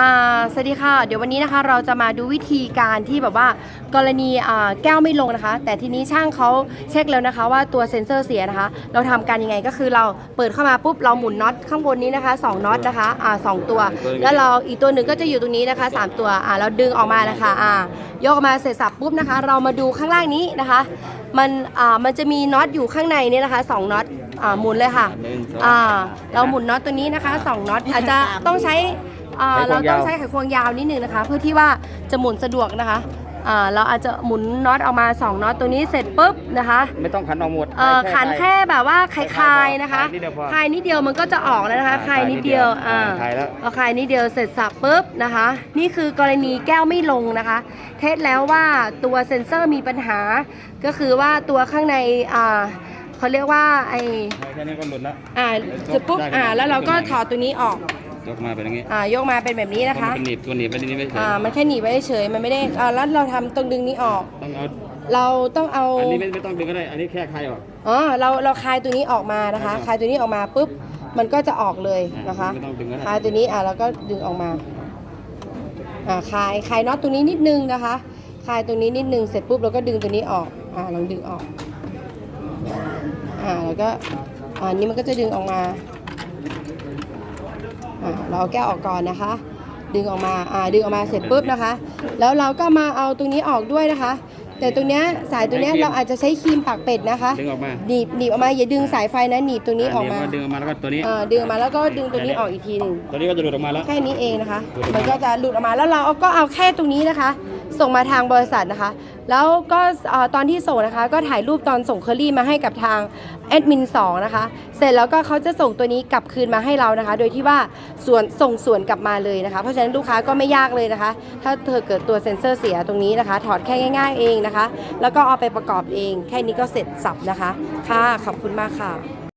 อ่าสวัสดีค่ะ เดี๋ยววันนี้นะคะเราจะมาดูวิธีการที่แบบว่ากรณีอ่าแก้วไม่ลงนะคะ แต่ทีนี้ช่างเขาเช็คแล้วนะคะ ว่าตัวเซ็นเซอร์เสียนะคะ เราทำการยังไงก็คือเราเปิดเข้ามาปุ๊บเราหมุนน็อตข้างบนนี้นะคะ2น็อตนะคะอ่าสองตัว แล้วเราอีกตัวหนึ่งก็จะอยู่ตรงนี้นะคะสามตัวอ่าเราดึงออกมานะคะอ่ายกออกมาเสร็จสับปุ๊บนะคะ เรามาดูข้างล่างนี้นะคะมันอ่ามันจะมีน็อตอยู่ข้างในเนี่ยนะคะสองน็อตอ่าหมุนเลยค่ะอ่าเราหมุนน็อตตัวนี้นะคะสองน็อตอาจจะต้องใช้ อ่าไขควเรางต้องยาวใช้ไขควงยาวนิดนึงนะคะ เพื่อที่ว่าจะหมุนสะดวกนะคะอ่าเราอาจจะหมุนน็อตออกมาสองน็อตตัวนี้เสร็จปุ๊บนะคะไม่ต้องขันออกหมดเอ่อขันแค่แบบว่าคคลลาายยๆๆนะคะคลายนิดเดียวพอ คลายนิดเดียวมันก็จะออกแล้วนะคะอ่าคลายนิดเดียวคลายนิดเดียวอ่าอ่าคลายแล้วพอคลายนิดเดียวเสร็จสับปุ๊บนะคะ นี่คือกรณีแก้วไม่ลงนะคะ เทสแล้วว่าตัวเซ็นเซอร์มีปัญหา ก็คือว่าตัวข้างในอ่าเขาเรียกว่าไอแค่นี้ก็หลุดแล้ว อ่าจุดปุ๊บได้ครับอ่าแล้วเราก็ถอดตัวนี้ออก ยกมาเป็นอย่างงี้อ่ายกมาเป็นแบบนี้นะคะเพรามันเป็นหนีบตัวหนีบไปนี่ไม่เฉยอ่ามันแค่หนีบไว้เฉยมันไม่ได้อ่าแล้วเราทำตรงดึงนี้ออก ต้องเอาเราต้องเอาอันนี้ไม่ไม่ต้องดึงก็ได้ อันนี้แค่คลายออกอ๋อเราเราคลายตัวนี้ออกมานะคะครับคลายตัวนี้ออกมาปุ๊บมันก็จะออกเลยนะคะไม่ต้องดึงก็ได้คลายตัวนี้อ่าแล้วก็ดึงออกมาอ่าคลายคลายน็อตตัวนี้นิดนึงนะคะคลายตรงนี้นิดนึงเสร็จปุ๊บเราก็ดึงตัวนี้ออกอ่าลองดึงออกอ่าแล้วก็อ่านี้มันก็จะดึงออกมา อ่าเราเอาแก้วออกก่อนนะคะ ดึงออกมาอ่าดึงออกมาเสร็จปุ๊บนะคะ แล้วเราก็มาเอาตรงนี้ออกด้วยนะคะ แต่ตรงเนี้ยสายตัวเนี้ยเราอาจจะใช้ครีมปากเป็ดนะคะดึงออกมาหนีบหนีบออกมาอย่าดึงสายไฟนะหนีบตรงนี้ออกมานดึงออกมาแล้วก็ตัวนี้ เอ่อดึงออกมาแล้วก็ดึงตัวนี้ออกอีกทีหนึ่ง ตัวนี้ก็จะหลุดออกมาแล้ว แค่นี้เองนะคะหลุดออกมามันก็จะหลุดออกมาแล้วเราก็เอาแค่ตรงนี้นะคะ ส่งมาทางบริษัทนะคะ แล้วก็ตอนที่ส่งนะคะ ก็ถ่ายรูปตอนส่งเคอรี่มาให้กับทางแอดมิน2นะคะ เสร็จแล้วก็เขาจะส่งตัวนี้กลับคืนมาให้เรานะคะ โดยที่ว่าส่วนส่งส่วนกลับมาเลยนะคะ เพราะฉะนั้นลูกค้าก็ไม่ยากเลยนะคะ ถ้าเธอเกิดตัวเซ็นเซอร์เสียตรงนี้นะคะ ถอดแค่ง่าย ๆ เองนะคะ แล้วก็เอาไปประกอบเอง แค่นี้ก็เสร็จสับนะคะ ค่ะ ขอบคุณมากค่ะ